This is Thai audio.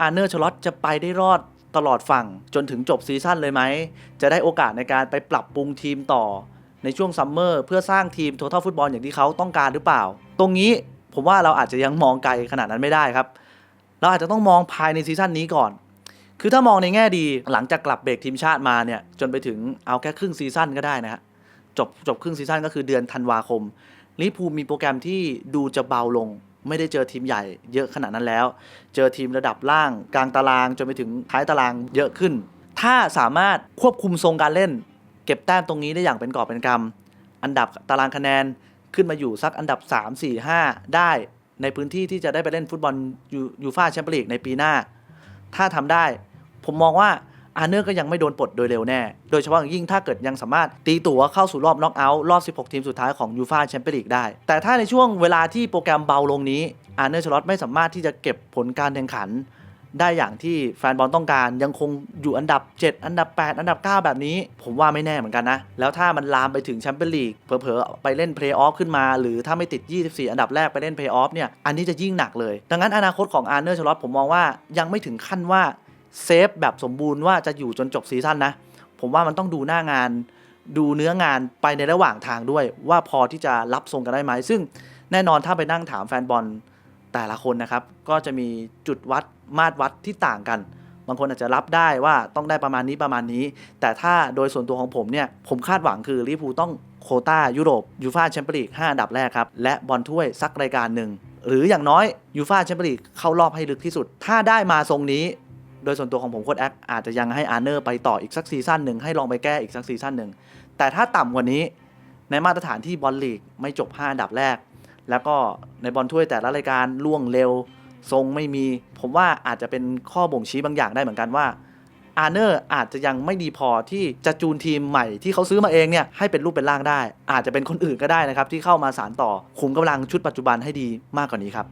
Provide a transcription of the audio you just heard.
อาร์เนอร์ชลอตจะไปได้รอดตลอดฝั่งจนถึงจบซีซั่นเลยไหม จะได้โอกาสในการไปปรับปรุงทีมต่อในช่วงซัมเมอร์เพื่อสร้างทีม Total ฟุตบอลอย่างที่เขาต้องการหรือเปล่า ตรงนี้ผมว่าเราอาจจะยังมองไกลขนาดนั้นไม่ได้ครับ เราอาจจะต้องมองภายในซีซั่นนี้ก่อน คือถ้ามองในแง่ดีหลังจากกลับเบรกทีมชาติมาเนี่ยจนไปถึงเอาแค่ครึ่งซีซั่นก็ได้นะฮะจบจบครึ่งซีซั่นก็คือเดือนธันวาคมลิเวอร์พูมีโปรแกรมที่ดูจะเบาลง ไม่ได้เจอทีมใหญ่เยอะขนาดนั้นแล้ว เจอทีมระดับล่างกลางตารางจนไปถึงท้ายตารางเยอะขึ้น ถ้าสามารถควบคุมทรงการเล่น เก็บแต้มตรงนี้ได้อย่างเป็นกอบเป็นกำอันดับตารางคะแนนขึ้นมาอยู่สักอันดับ 3 4 5 ได้ในพื้นที่ที่จะได้ไปเล่นฟุตบอลยูฟ่าแชมเปี้ยนลีกในปีหน้า ถ้าทำได้ ผมมองว่า อาร์เนอร์ก็ยังไม่โดนปลดโดยเร็วแน่ โดยเฉพาะอย่างยิ่งถ้าเกิดยังสามารถตีตั๋วเข้าสู่รอบน็อกเอาท์รอบ 16 ทีมสุดท้ายของยูฟ่าแชมเปี้ยนลีกได้ แต่ถ้าในช่วงเวลาที่โปรแกรมเบาลงนี้อาร์เนอร์ชลอตไม่สามารถที่จะเก็บผลการแข่งขัน ได้อย่างที่แฟนบอลต้องการยังคงอยู่อันดับ 7 อันดับ 8 อันดับ 9 แบบนี้ ผมว่าไม่แน่เหมือนกันนะ แล้วถ้ามันลามไปถึงแชมเปี้ยนลีกเผลอๆไปเล่นเพลย์ออฟขึ้นมา หรือถ้าไม่ติด 24 อันดับแรกไปเล่นเพลย์ออฟเนี่ยอันนี้จะยิ่งหนักเลย ดังนั้นอนาคตของอาร์เนอร์ชลอตผมมองว่ายังไม่ถึงขั้นว่า เซฟแบบสมบูรณ์ว่าจะอยู่จนจบซีซั่นนะ ผมว่ามันต้องดูหน้างาน ดูเนื้องานไปในระหว่างทางด้วย ว่าพอที่จะรับทรงกันได้ไหม ซึ่งแน่นอนถ้าไปนั่งถามแฟนบอลแต่ละคนนะครับ ก็จะมีจุดวัดมาตรวัดที่ต่างกัน บางคนอาจจะรับได้ว่าต้องได้ประมาณนี้ประมาณนี้ แต่ถ้าโดยส่วนตัวของผมเนี่ยผมคาดหวังคือลิเวอร์พูลต้องโคต้ายุโรปยูฟาแชมเปี้ยนลีก5อันดับแรกครับและบอลถ้วยสักรายการหนึ่งหรืออย่างน้อยยูฟาแชมเปี้ยนลีกเข้ารอบให้ลึกที่สุด ถ้าได้มาทรงนี้ โดยส่วนตัวของผมโค้ดแอคอาจจะยังให้อาร์เนอร์ไปต่ออีกสักซีซั่นหนึ่งให้ลองไปแก้อีกสักซีซั่นหนึ่งแต่ถ้าต่ำกว่านี้ในมาตรฐานที่บอลลีกไม่จบ 5 อันดับแรก แล้วก็ในบอลถ้วยแต่ละรายการล่วงเร็ว ทรงไม่มี ผมว่าอาจจะเป็นข้อบ่งชี้บางอย่างได้เหมือนกันว่าอาร์เนอร์อาจจะยังไม่ดีพอที่จะจูนทีมใหม่ที่เขาซื้อมาเองเนี่ยให้เป็นรูปเป็นร่างได้ อาจจะเป็นคนอื่นก็ได้นะครับที่เข้ามาสารต่อคุมกำลังชุดปัจจุบันให้ดีมากกว่านี้ครับ